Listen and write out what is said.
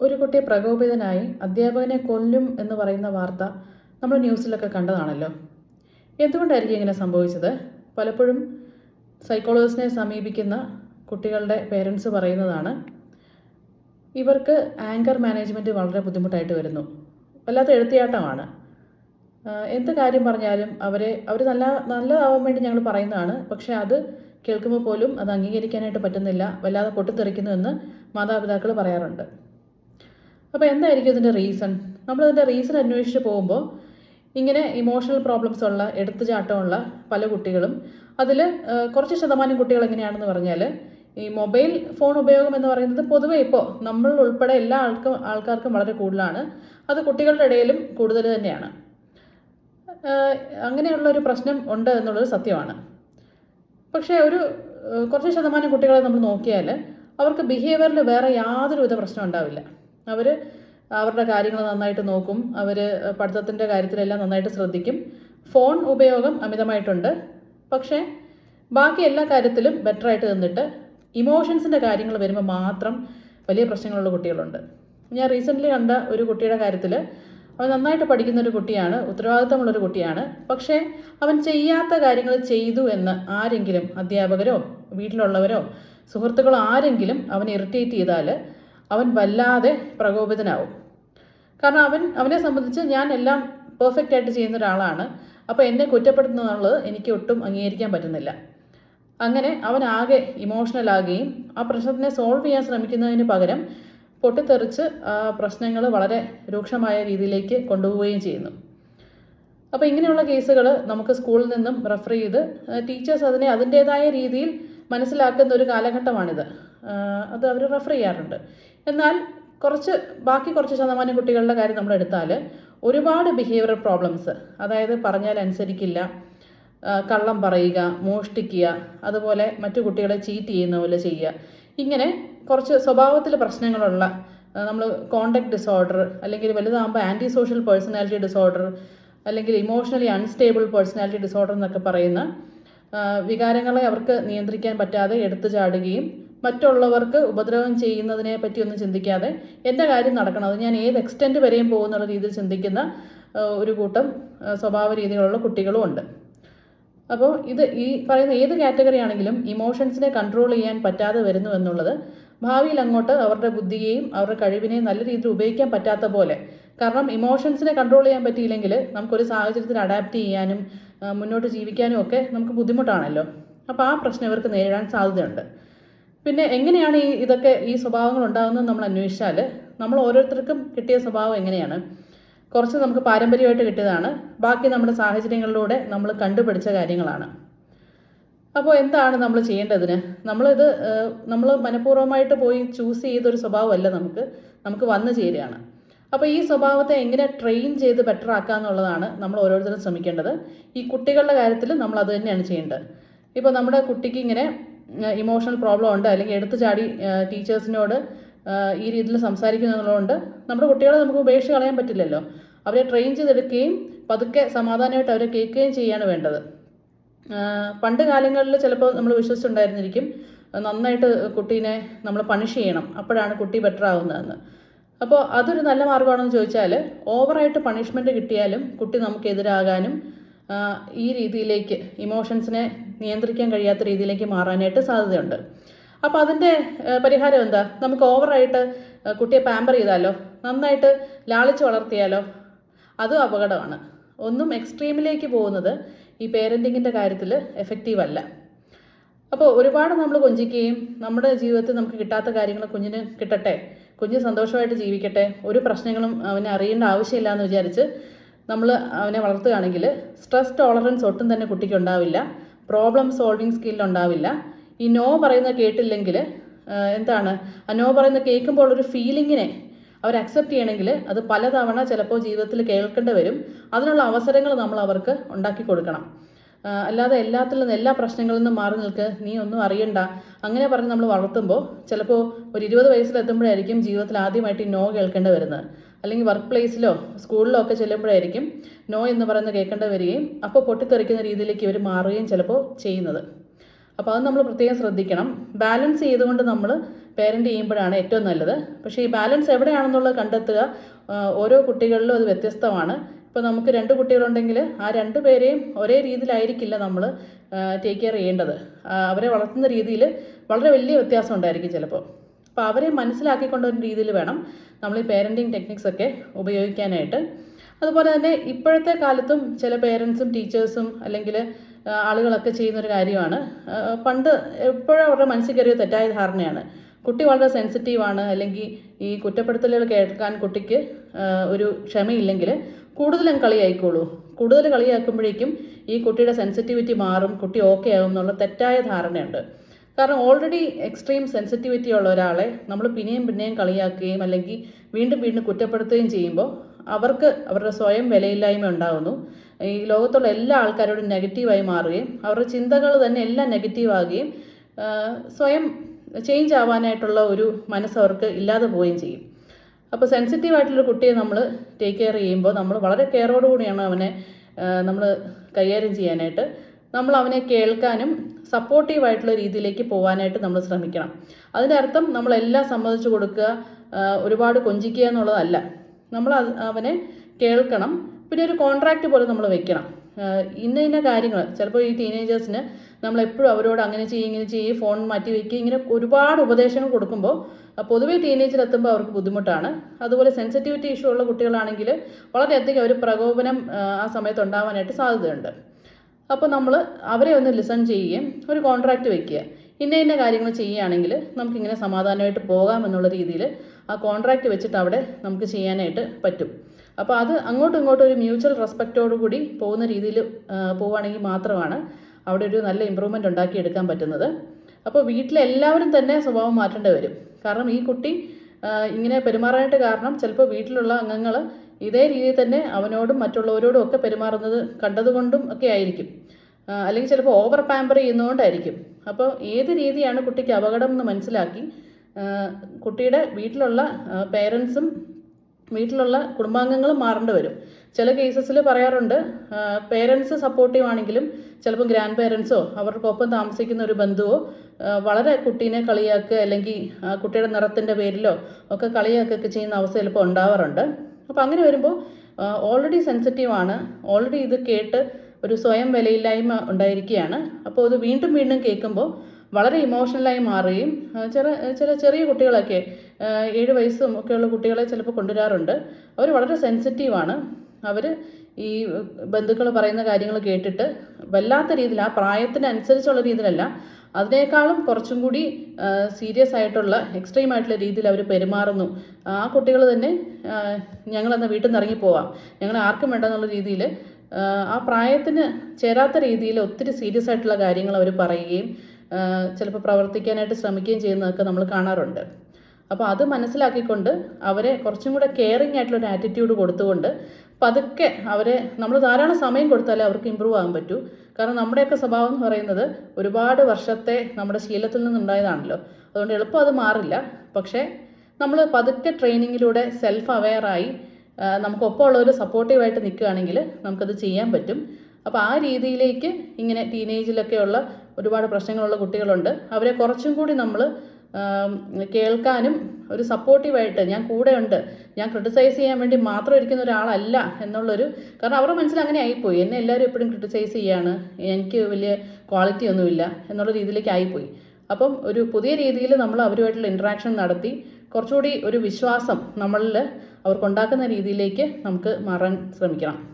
ഒരു കുട്ടി പ്രകോപിതനായി അധ്യാപകനെ കൊല്ലും എന്ന് പറയുന്ന വാർത്ത നമ്മൾ ന്യൂസിലൊക്കെ കണ്ടതാണല്ലോ. എന്തുകൊണ്ടായിരിക്കും ഇങ്ങനെ സംഭവിച്ചത്? പലപ്പോഴും സൈക്കോളജിസ്റ്റിനെ സമീപിക്കുന്ന കുട്ടികളുടെ പേരൻസ് പറയുന്നതാണ് ഇവർക്ക് ആങ്കർ മാനേജ്മെന്റ് വളരെ ബുദ്ധിമുട്ടായിട്ട് വരുന്നു. വല്ലാത്ത എഴുത്തിയാട്ടമാണ്. എന്ത് കാര്യം പറഞ്ഞാലും അവരെ അവർ നല്ല നല്ലതാവാൻ വേണ്ടി ഞങ്ങൾ പറയുന്നതാണ്. പക്ഷേ അത് കേൾക്കുമ്പോൾ പോലും അത് അംഗീകരിക്കാനായിട്ട് പറ്റുന്നില്ല. വല്ലാതെ പൊട്ടിത്തെറിക്കുന്നു എന്ന് മാതാപിതാക്കൾ പറയാറുണ്ട്. അപ്പോൾ എന്തായിരിക്കും ഇതിന്റെ റീസൺ നമ്മളതിന്റെ റീസൺ അന്വേഷിച്ച് പോകുമ്പോൾ ഇങ്ങനെ ഇമോഷണൽ പ്രോബ്ലംസ് ഉള്ള എടുത്തുചാട്ടമുള്ള പല കുട്ടികളും അതിൽ കുറച്ച് ശതമാനം കുട്ടികൾ എങ്ങനെയാണെന്ന് പറഞ്ഞാൽ ഈ മൊബൈൽ ഫോൺ ഉപയോഗം എന്ന് പറയുന്നത് പൊതുവേ ഇപ്പോൾ നമ്മൾ ഉൾപ്പെടെ എല്ലാ ആൾക്കും ആൾക്കാർക്കും വളരെ കൂടുതലാണ്. അത് കുട്ടികളുടെ ഇടയിലും കൂടുതൽ തന്നെയാണ്. അങ്ങനെയുള്ള ഒരു പ്രശ്നം ഉണ്ട് എന്നുള്ളത് സത്യമാണ്. പക്ഷേ ഒരു കുറച്ച് ശതമാനം കുട്ടികളെ നമ്മൾ നോക്കിയാൽ അവർക്ക് ബിഹേവിയറിൽ വേറെ യാതൊരുവിധ പ്രശ്നം ഉണ്ടാവില്ല. അവർ അവരുടെ കാര്യങ്ങൾ നന്നായിട്ട് നോക്കും. അവർ പഠിത്തത്തിന്റെ കാര്യത്തിലെല്ലാം നന്നായിട്ട് ശ്രദ്ധിക്കും. ഫോൺ ഉപയോഗം അമിതമായിട്ടുണ്ട്. പക്ഷേ ബാക്കി എല്ലാ കാര്യത്തിലും ബെറ്റർ ആയിട്ട് നിന്നിട്ട് ഇമോഷൻസിന്റെ കാര്യങ്ങൾ വരുമ്പോൾ മാത്രം വലിയ പ്രശ്നങ്ങളുള്ള കുട്ടികളുണ്ട്. ഞാൻ റീസെന്റ്ലി കണ്ട ഒരു കുട്ടിയുടെ കാര്യത്തിൽ അവൻ നന്നായിട്ട് പഠിക്കുന്ന ഒരു കുട്ടിയാണ് ഉത്തരവാദിത്തമുള്ളൊരു കുട്ടിയാണ്. പക്ഷേ അവൻ ചെയ്യാത്ത കാര്യങ്ങൾ ചെയ്തു എന്ന് ആരെങ്കിലും അധ്യാപകരോ വീട്ടിലുള്ളവരോ സുഹൃത്തുക്കളോ ആരെങ്കിലും അവനെ ഇറിറ്റേറ്റ് ചെയ്താൽ അവൻ വല്ലാതെ പ്രകോപിതനാവും. കാരണം അവൻ അവനെ സംബന്ധിച്ച് ഞാൻ എല്ലാം പെർഫെക്റ്റ് ആയിട്ട് ചെയ്യുന്ന ഒരാളാണ്. അപ്പോൾ എന്നെ കുറ്റപ്പെടുത്തുന്നുള്ളത് എനിക്ക് ഒട്ടും അംഗീകരിക്കാൻ പറ്റുന്നില്ല. അങ്ങനെ അവൻ ആകെ ഇമോഷണൽ ആകുകയും ആ പ്രശ്നത്തിനെ സോൾവ് ചെയ്യാൻ ശ്രമിക്കുന്നതിന് പകരം പൊട്ടിത്തെറിച്ച് പ്രശ്നങ്ങൾ വളരെ രൂക്ഷമായ രീതിയിലേക്ക് കൊണ്ടുപോവുകയും ചെയ്യുന്നു. അപ്പോൾ ഇങ്ങനെയുള്ള കേസുകൾ നമുക്ക് സ്കൂളിൽ നിന്നും റെഫർ ചെയ്ത് ടീച്ചേഴ്സ് അതിനെ അതിന്റേതായ രീതിയിൽ മനസ്സിലാക്കുന്ന ഒരു കാലഘട്ടമാണിത്. അത് അവർ റെഫർ ചെയ്യാറുണ്ട്. എന്നാൽ കുറച്ച് ബാക്കി കുറച്ച് ശതമാനം കുട്ടികളുടെ കാര്യം നമ്മൾ എടുത്താൽ ഒരുപാട് ബിഹേവിയർ പ്രോബ്ലംസ് അതായത് പറഞ്ഞാൽ അനുസരിക്കില്ല കള്ളം പറയുക മോഷ്ടിക്കുക അതുപോലെ മറ്റു കുട്ടികളെ ചീറ്റ് ചെയ്യുന്ന പോലെ ചെയ്യുക. ഇങ്ങനെ കുറച്ച് സ്വഭാവത്തിൽ പ്രശ്നങ്ങളുള്ള നമ്മൾ കോണ്ടാക്ട് ഡിസോർഡർ അല്ലെങ്കിൽ വലുതാകുമ്പോൾ ആന്റി സോഷ്യൽ പേഴ്സണാലിറ്റി ഡിസോർഡർ അല്ലെങ്കിൽ ഇമോഷണലി അൺസ്റ്റേബിൾ പേഴ്സണാലിറ്റി ഡിസോർഡർ എന്നൊക്കെ പറയുന്ന വികാരങ്ങളെ അവർക്ക് നിയന്ത്രിക്കാൻ പറ്റാതെ എടുത്തു ചാടുകയും മറ്റുള്ളവർക്ക് ഉപദ്രവം ചെയ്യുന്നതിനെ പറ്റി ഒന്നും ചിന്തിക്കാതെ എന്റെ കാര്യം നടക്കണം. അത് ഞാൻ ഏത് എക്സ്റ്റെന്റ് വരെയും പോകുന്നുള്ള രീതിയിൽ ചിന്തിക്കുന്ന ഒരു കൂട്ടം സ്വഭാവ രീതികളുള്ള കുട്ടികളും ഉണ്ട്. അപ്പോൾ ഇത് ഈ പറയുന്ന ഏത് കാറ്റഗറി ആണെങ്കിലും ഇമോഷൻസിനെ കൺട്രോൾ ചെയ്യാൻ പറ്റാതെ വരുന്നു എന്നുള്ളത് ഭാവിയിൽ അങ്ങോട്ട് അവരുടെ ബുദ്ധിയെയും അവരുടെ കഴിവിനെയും നല്ല രീതിയിൽ ഉപയോഗിക്കാൻ പറ്റാത്ത പോലെ. കാരണം ഇമോഷൻസിനെ കൺട്രോൾ ചെയ്യാൻ പറ്റിയില്ലെങ്കിൽ നമുക്കൊരു സാഹചര്യത്തിൽ അഡാപ്റ്റ് ചെയ്യാനും മുന്നോട്ട് ജീവിക്കാനും ഒക്കെ നമുക്ക് ബുദ്ധിമുട്ടാണല്ലോ. അപ്പോൾ ആ പ്രശ്നം ഇവർക്ക് നേരിടാൻ സാധ്യതയുണ്ട്. പിന്നെ എങ്ങനെയാണ് ഈ ഇതൊക്കെ ഈ സ്വഭാവങ്ങൾ ഉണ്ടാകുന്നത് നമ്മൾ അന്വേഷിച്ചാൽ നമ്മൾ ഓരോരുത്തർക്കും കിട്ടിയ സ്വഭാവം എങ്ങനെയാണ്? കുറച്ച് നമുക്ക് പാരമ്പര്യമായിട്ട് കിട്ടിയതാണ്. ബാക്കി നമ്മുടെ സാഹചര്യങ്ങളിലൂടെ നമ്മൾ കണ്ടുപിടിച്ച കാര്യങ്ങളാണ്. അപ്പോൾ എന്താണ് നമ്മൾ ചെയ്യേണ്ടതിന്? നമ്മളിത് നമ്മൾ മനഃപൂർവമായിട്ട് പോയി ചൂസ് ചെയ്തൊരു സ്വഭാവമല്ല നമുക്ക് നമുക്ക് വന്നു ചേരുകയാണ്. അപ്പോൾ ഈ സ്വഭാവത്തെ എങ്ങനെ ട്രെയിൻ ചെയ്ത് ബെറ്റർ ആക്കുക എന്നുള്ളതാണ് നമ്മൾ ഓരോരുത്തരും ശ്രമിക്കേണ്ടത്. ഈ കുട്ടികളുടെ കാര്യത്തിൽ നമ്മൾ അത് തന്നെയാണ് ചെയ്യേണ്ടത്. ഇപ്പോൾ നമ്മുടെ കുട്ടിക്ക് ഇങ്ങനെ ഇമോഷണൽ പ്രോബ്ലം ഉണ്ട്. അല്ലെങ്കിൽ എടുത്തു ചാടി ടീച്ചേഴ്സിനോട് ഈ രീതിയിൽ സംസാരിക്കുന്നതുകൊണ്ട് നമ്മുടെ കുട്ടികളെ നമുക്ക് ഉപേക്ഷ കളയാൻ പറ്റില്ലല്ലോ. അവരെ ട്രെയിൻ ചെയ്തെടുക്കുകയും പതുക്കെ സമാധാനമായിട്ട് അവരെ കേൾക്കുകയും ചെയ്യാണ് വേണ്ടത്. പണ്ട് കാലങ്ങളിൽ ചിലപ്പോൾ നമ്മൾ വിശ്വസിച്ചുണ്ടായിരുന്നിരിക്കും നന്നായിട്ട് കുട്ടീനെ നമ്മൾ പണിഷ് ചെയ്യണം. അപ്പോഴാണ് കുട്ടി ബെറ്റർ ആവുന്നതെന്ന്. അപ്പോൾ അതൊരു നല്ല മാർഗമാണെന്ന് ചോദിച്ചാൽ ഓവറായിട്ട് പണിഷ്മെന്റ് കിട്ടിയാലും കുട്ടി നമുക്കെതിരാകാനും ഈ രീതിയിലേക്ക് ഇമോഷൻസിനെ നിയന്ത്രിക്കാൻ കഴിയാത്ത രീതിയിലേക്ക് മാറാനായിട്ട് സാധ്യതയുണ്ട്. അപ്പോൾ അതിന്റെ പരിഹാരം എന്താ? നമുക്ക് ഓവറായിട്ട് കുട്ടിയെ പാമ്പർ ചെയ്താലോ? നന്നായിട്ട് ലാളിച്ച് വളർത്തിയാലോ? അതും അപകടമാണ്. ഒന്നും എക്സ്ട്രീമിലേക്ക് പോകുന്നത് ഈ പേരന്റിങ്ങിന്റെ കാര്യത്തിൽ എഫക്റ്റീവ് അല്ല. അപ്പോൾ ഒരുപാട് നമ്മൾ കൊഞ്ചിക്കുകയും നമ്മുടെ ജീവിതത്തിൽ നമുക്ക് കിട്ടാത്ത കാര്യങ്ങൾ കുഞ്ഞിന് കിട്ടട്ടെ കുഞ്ഞ് സന്തോഷമായിട്ട് ജീവിക്കട്ടെ ഒരു പ്രശ്നങ്ങളും അവനെ അറിയേണ്ട ആവശ്യമില്ല എന്ന് വിചാരിച്ച് നമ്മൾ അവനെ വളർത്തുകയാണെങ്കിൽ സ്ട്രെസ് ടോളറൻസ് ഒട്ടും തന്നെ കുട്ടിക്ക് ഉണ്ടാവില്ല. പ്രോബ്ലം സോൾവിങ് സ്കിൽ ഉണ്ടാവില്ല. ഈ നോ പറയുന്ന കേട്ടില്ലെങ്കിൽ എന്താണ്? ആ നോ പറയുന്ന കേൾക്കുമ്പോൾ ഒരു ഫീലിങ്ങിനെ അവർ അക്സെപ്റ്റ് ചെയ്യണമെങ്കിൽ അത് പലതവണ ചിലപ്പോൾ ജീവിതത്തിൽ കേൾക്കേണ്ടി വരും. അതിനുള്ള അവസരങ്ങൾ നമ്മൾ അവർക്ക് ഉണ്ടാക്കി കൊടുക്കണം. അല്ലാതെ എല്ലാത്തിൽ നിന്ന് എല്ലാ പ്രശ്നങ്ങളിൽ നിന്നും മാറി നിൽക്ക് നീ ഒന്നും അറിയണ്ട. അങ്ങനെ പറഞ്ഞ് നമ്മൾ വളർത്തുമ്പോൾ ചിലപ്പോൾ ഒരു ഇരുപത് വയസ്സിലെത്തുമ്പോഴായിരിക്കും ജീവിതത്തിൽ ആദ്യമായിട്ട് ഈ നോ കേൾക്കേണ്ടി വരുന്നത്. അല്ലെങ്കിൽ വർക്ക് പ്ലേസിലോ സ്കൂളിലോ ഒക്കെ ചെല്ലുമ്പോഴായിരിക്കും നോ എന്ന് പറയുന്നത് കേൾക്കേണ്ടി വരികയും അപ്പോൾ പൊട്ടിത്തെറിക്കുന്ന രീതിയിലേക്ക് ഇവർ മാറുകയും ചിലപ്പോൾ ചെയ്യുന്നത്. അപ്പോൾ അത് നമ്മൾ പ്രത്യേകം ശ്രദ്ധിക്കണം. ബാലൻസ് ചെയ്തുകൊണ്ട് നമ്മൾ പേരന്റ് ചെയ്യുമ്പോഴാണ് ഏറ്റവും നല്ലത്. പക്ഷേ ഈ ബാലൻസ് എവിടെയാണെന്നുള്ളത് കണ്ടെത്തുക ഓരോ കുട്ടികളിലും അത് വ്യത്യസ്തമാണ്. ഇപ്പോൾ നമുക്ക് രണ്ട് കുട്ടികളുണ്ടെങ്കിൽ ആ രണ്ട് പേരെയും ഒരേ രീതിയിലായിരിക്കില്ല നമ്മൾ ടേക്ക് കെയർ ചെയ്യേണ്ടത്. അവരെ വളർത്തുന്ന രീതിയിൽ വളരെ വലിയ വ്യത്യാസം ഉണ്ടായിരിക്കും ചിലപ്പോൾ. അപ്പോൾ അവരെ മനസ്സിലാക്കിക്കൊണ്ട ഒരു രീതിയിൽ വേണം നമ്മൾ ഈ പേരന്റിങ് ടെക്നിക്സ് ഒക്കെ ഉപയോഗിക്കാനായിട്ട്. അതുപോലെ തന്നെ ഇപ്പോഴത്തെ കാലത്തും ചില പേരൻസും ടീച്ചേഴ്സും അല്ലെങ്കിൽ ആളുകളൊക്കെ ചെയ്യുന്നൊരു കാര്യമാണ്. പണ്ട് എപ്പോഴും അവരുടെ മനസ്സിൽ കയറിയ തെറ്റായ ധാരണയാണ്. കുട്ടി വളരെ സെൻസിറ്റീവാണ് അല്ലെങ്കിൽ ഈ കുറ്റപ്പെടുത്തലുകൾ കേൾക്കാൻ കുട്ടിക്ക് ഒരു ക്ഷമയില്ലെങ്കിൽ കൂടുതലും കളിയായിക്കോളൂ. കൂടുതൽ കളിയാക്കുമ്പോഴേക്കും ഈ കുട്ടിയുടെ സെൻസിറ്റിവിറ്റി മാറും കുട്ടി ഓക്കെ ആകും എന്നുള്ള തെറ്റായ ധാരണയുണ്ട്. കാരണം ഓൾറെഡി എക്സ്ട്രീം സെൻസിറ്റിവിറ്റി ഉള്ള ഒരാളെ നമ്മൾ പിന്നെയും പിന്നെയും കളിയാക്കുകയും അല്ലെങ്കിൽ വീണ്ടും വീണ്ടും കുറ്റപ്പെടുത്തുകയും ചെയ്യുമ്പോൾ അവർക്ക് അവരുടെ സ്വയം വിലയില്ലായ്മ ഉണ്ടാകുന്നു ഈ ലോകത്തുള്ള എല്ലാ ആൾക്കാരോടും നെഗറ്റീവായി മാറുകയും അവരുടെ ചിന്തകൾ തന്നെ എല്ലാം നെഗറ്റീവ് ആകുകയും സ്വയം ചേഞ്ച് ആവാനായിട്ടുള്ള ഒരു മനസ്സ് അവർക്ക് ഇല്ലാതെ പോവുകയും ചെയ്യും. അപ്പോൾ സെൻസിറ്റീവ് ആയിട്ടുള്ള കുട്ടിയെ നമ്മൾ ടേക്ക് കെയർ ചെയ്യുമ്പോൾ നമ്മൾ വളരെ കെയറോടുകൂടിയാണ് അവനെ നമ്മൾ കൈകാര്യം ചെയ്യാനായിട്ട്. നമ്മൾ അവനെ കേൾക്കാനും സപ്പോർട്ടീവായിട്ടുള്ള രീതിയിലേക്ക് പോകാനായിട്ട് നമ്മൾ ശ്രമിക്കണം. അതിന്റെ അർത്ഥം നമ്മളെല്ലാം സമ്മതിച്ചു കൊടുക്കുക ഒരുപാട് കൊഞ്ചിക്കുക എന്നുള്ളതല്ല. നമ്മൾ അവനെ കേൾക്കണം. പിന്നെ ഒരു കോൺട്രാക്റ്റ് പോലെ നമ്മൾ വെക്കണം. ഇന്ന ഇന്ന കാര്യങ്ങൾ ചിലപ്പോൾ ഈ ടീനേജേഴ്സിന് നമ്മളെപ്പോഴും അവരോട് അങ്ങനെ ചെയ്യും ഇങ്ങനെ ചെയ്യും ഫോൺ മാറ്റി വയ്ക്കുക ഇങ്ങനെ ഒരുപാട് ഉപദേശങ്ങൾ കൊടുക്കുമ്പോൾ പൊതുവേ ടീനേജിൽ എത്തുമ്പോൾ അവർക്ക് ബുദ്ധിമുട്ടാണ്. അതുപോലെ സെൻസിറ്റിവിറ്റി ഇഷ്യൂ ഉള്ള കുട്ടികളാണെങ്കിൽ വളരെയധികം ഒരു പ്രകോപനം ആ സമയത്ത് ഉണ്ടാവാനായിട്ട് സാധ്യതയുണ്ട്. അപ്പോൾ നമ്മൾ അവരെ ഒന്ന് ലിസൺ ചെയ്യുകയും ഒരു കോൺട്രാക്റ്റ് വെക്കുക. ഇന്ന ഇന്ന കാര്യങ്ങൾ ചെയ്യുകയാണെങ്കിൽ നമുക്കിങ്ങനെ സമാധാനമായിട്ട് പോകാം എന്നുള്ള രീതിയിൽ ആ കോൺട്രാക്റ്റ് വെച്ചിട്ട് അവിടെ നമുക്ക് ചെയ്യാനായിട്ട് പറ്റും. അപ്പോൾ അത് അങ്ങോട്ടും ഇങ്ങോട്ടും ഒരു മ്യൂച്വൽ റെസ്പെക്റ്റോടു കൂടി പോകുന്ന രീതിയിൽ പോവുകയാണെങ്കിൽ മാത്രമാണ് അവിടെ ഒരു നല്ല ഇമ്പ്രൂവ്മെന്റ് ഉണ്ടാക്കിയെടുക്കാൻ പറ്റുന്നത്. അപ്പോൾ വീട്ടിലെ എല്ലാവരും തന്നെ സ്വഭാവം മാറ്റേണ്ടി വരും. കാരണം ഈ കുട്ടി ഇങ്ങനെ പെരുമാറാനായിട്ട് കാരണം ചിലപ്പോൾ വീട്ടിലുള്ള അംഗങ്ങൾ ഇതേ രീതിയിൽ തന്നെ അവനോടും മറ്റുള്ളവരോടും ഒക്കെ പെരുമാറുന്നത് കണ്ടതുകൊണ്ടും ഒക്കെ ആയിരിക്കും. അല്ലെങ്കിൽ ചിലപ്പോൾ ഓവർ പാമ്പർ ചെയ്യുന്നതുകൊണ്ടായിരിക്കും. അപ്പോൾ ഏത് രീതിയാണ് കുട്ടിക്ക് അപകടം എന്ന് മനസ്സിലാക്കി കുട്ടിയുടെ വീട്ടിലുള്ള പേരൻസും വീട്ടിലുള്ള കുടുംബാംഗങ്ങളും മാറേണ്ടി വരും. ചില കേസസിൽ പറയാറുണ്ട് പേരൻസ് സപ്പോർട്ടീവ് ആണെങ്കിലും ചിലപ്പോൾ ഗ്രാൻഡ് പേരൻസോ അവർക്കൊപ്പം താമസിക്കുന്ന ഒരു ബന്ധുവോ വളരെ കുട്ടീനെ കളിയാക്കുക അല്ലെങ്കിൽ കുട്ടിയുടെ നിറത്തിന്റെ പേരിലോ ഒക്കെ കളിയാക്കുകയൊക്കെ ചെയ്യുന്ന അവസ്ഥ ചിലപ്പോൾ ഉണ്ടാവാറുണ്ട്. അപ്പോൾ അങ്ങനെ വരുമ്പോൾ ഓൾറെഡി സെൻസിറ്റീവാണ് ഓൾറെഡി ഇത് കേട്ട് ഒരു സ്വയം വിലയില്ലായ്മ ഉണ്ടായിരിക്കുകയാണ്. അപ്പോൾ അത് വീണ്ടും വീണ്ടും കേൾക്കുമ്പോൾ വളരെ ഇമോഷണലായി മാറുകയും ചില ചില ചെറിയ കുട്ടികളൊക്കെ ഏഴ് വയസ്സും ഒക്കെയുള്ള കുട്ടികളെ ചിലപ്പോൾ കൊണ്ടുവരാറുണ്ട്. അവർ വളരെ സെൻസിറ്റീവാണ് അവർ ഈ ബന്ധുക്കൾ പറയുന്ന കാര്യങ്ങൾ കേട്ടിട്ട് വല്ലാത്ത രീതിയിൽ ആ പ്രായത്തിനനുസരിച്ചുള്ള രീതിയിലല്ല അതിനേക്കാളും കുറച്ചും കൂടി സീരിയസ് ആയിട്ടുള്ള എക്സ്ട്രീം ആയിട്ടുള്ള രീതിയിൽ അവർ പെരുമാറുന്നു. ആ കുട്ടികൾ തന്നെ ഞങ്ങളെന്നാൽ വീട്ടിൽ നിന്ന് ഇറങ്ങിപ്പോവാം ഞങ്ങൾ ആർക്കും വേണ്ട എന്നുള്ള രീതിയിൽ ആ പ്രായത്തിന് ചേരാത്ത രീതിയിൽ ഒത്തിരി സീരിയസ് ആയിട്ടുള്ള കാര്യങ്ങൾ അവർ പറയുകയും ചിലപ്പോൾ പ്രവർത്തിക്കാനായിട്ട് ശ്രമിക്കുകയും ചെയ്യുന്നതൊക്കെ നമ്മൾ കാണാറുണ്ട്. അപ്പോൾ അത് മനസ്സിലാക്കിക്കൊണ്ട് അവരെ കുറച്ചും കൂടെ കെയറിങ് ആയിട്ടുള്ള ഒരു ആറ്റിറ്റ്യൂഡ് കൊടുത്തുകൊണ്ട് പതുക്കെ അവരെ നമ്മൾ ധാരാളം സമയം കൊടുത്താലേ അവർക്ക് ഇമ്പ്രൂവ് ആകാൻ പറ്റൂ. കാരണം നമ്മുടെയൊക്കെ സ്വഭാവം എന്ന് പറയുന്നത് ഒരുപാട് വർഷത്തെ നമ്മുടെ ശീലത്തിൽ നിന്നുണ്ടായതാണല്ലോ. അതുകൊണ്ട് എളുപ്പം അത് മാറില്ല. പക്ഷേ നമ്മൾ പതുക്കെ ട്രെയിനിങ്ങിലൂടെ സെൽഫ് അവെയറായി നമുക്കൊപ്പമുള്ളവർ സപ്പോർട്ടീവായിട്ട് നിൽക്കുകയാണെങ്കിൽ നമുക്കത് ചെയ്യാൻ പറ്റും. അപ്പോൾ ആ രീതിയിലേക്ക് ഇങ്ങനെ ടീനേജിലൊക്കെയുള്ള ഒരുപാട് പ്രശ്നങ്ങളുള്ള കുട്ടികളുണ്ട്. അവരെ കുറച്ചും കൂടി നമ്മൾ കേൾക്കാനും ഒരു സപ്പോർട്ടീവായിട്ട് ഞാൻ കൂടെയുണ്ട്. ഞാൻ ക്രിട്ടിസൈസ് ചെയ്യാൻ വേണ്ടി മാത്രം ഇരിക്കുന്ന ഒരാളല്ല എന്നുള്ളൊരു കാരണം അവരുടെ മനസ്സിൽ അങ്ങനെ ആയിപ്പോയി. എന്നെ എല്ലാവരും എപ്പോഴും ക്രിട്ടിസൈസ് ചെയ്യാണ്. എനിക്ക് വലിയ ക്വാളിറ്റി ഒന്നുമില്ല എന്നുള്ള രീതിയിലേക്ക് ആയിപ്പോയി. അപ്പം ഒരു പുതിയ രീതിയിൽ നമ്മൾ അവരുമായിട്ടുള്ള ഇൻട്രാക്ഷൻ നടത്തി കുറച്ചുകൂടി ഒരു വിശ്വാസം നമ്മളിൽ അവർക്കുണ്ടാക്കുന്ന രീതിയിലേക്ക് നമുക്ക് മാറാൻ ശ്രമിക്കണം.